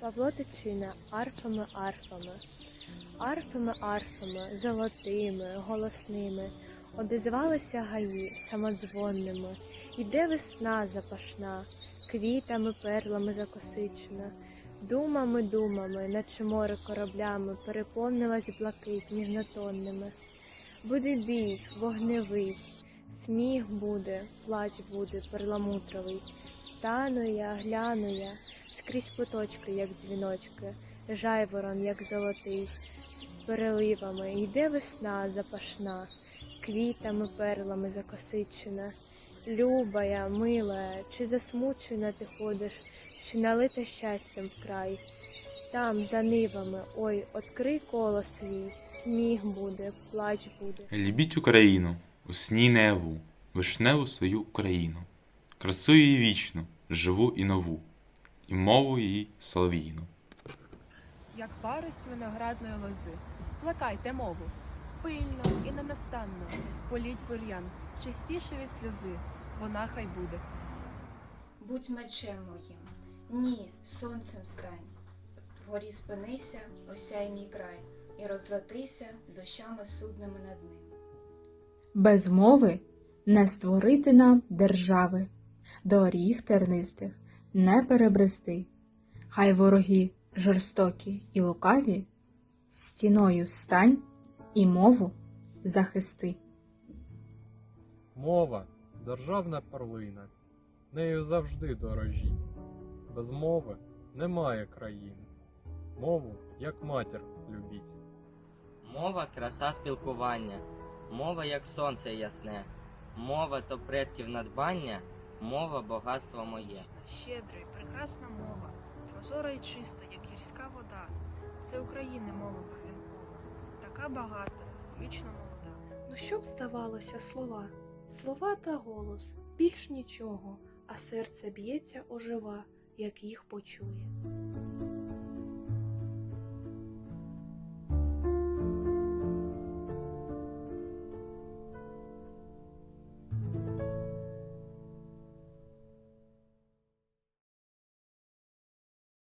Павло Тичина арфами, арфами, арфами, арфами, золотими, голосними, обізвалися гаї самодзвонними, іде весна запашна, квітами, перлами закосичена, думами, думами, наче море кораблями, переповнилась блакить ніжнотонними. Буде бій, вогневий, сміх буде, плач буде перламутровий. Стану я, гляну я, скрізь поточки, як дзвіночки, жайворон, як золотий, переливами йде весна запашна, квітами, перлами закосичена. Любая, милая, чи засмучена ти ходиш, чи налита щастям вкрай. Там, за нивами, ой, открий коло свій, сміх буде, плач буде. Любіть Україну, у сні наяву, вишневу свою Україну, красу її вічну, живу і нову, і мову її солов'їну. як парус виноградної лози. Плекайте мову, пильно і ненастанно, політь бур'ян, частіше від сльози, вона хай буде. Будь мечем моїм, ні, сонцем стань. Вгорі спинися, осяй мій край, і розлетися дощами судними над ним. Без мови не створити нам держави, доріг тернистих не перебрести. Хай вороги жорстокі і лукаві, стіною стань і мову захисти. Мова державна перлина, нею завжди дорожіть. Без мови немає країни. Мову, як матір, любіть. Мова краса спілкування, мова як сонце ясне, мова то предків надбання, мова багатство моє. Щедра прекрасна мова, прозора й чиста, як гірська вода. Це України мова пам'янкова, така багата, вічно молода. Ну що б здавалося слова? Слова та голос, більш нічого, а серце б'ється ожива, як їх почує.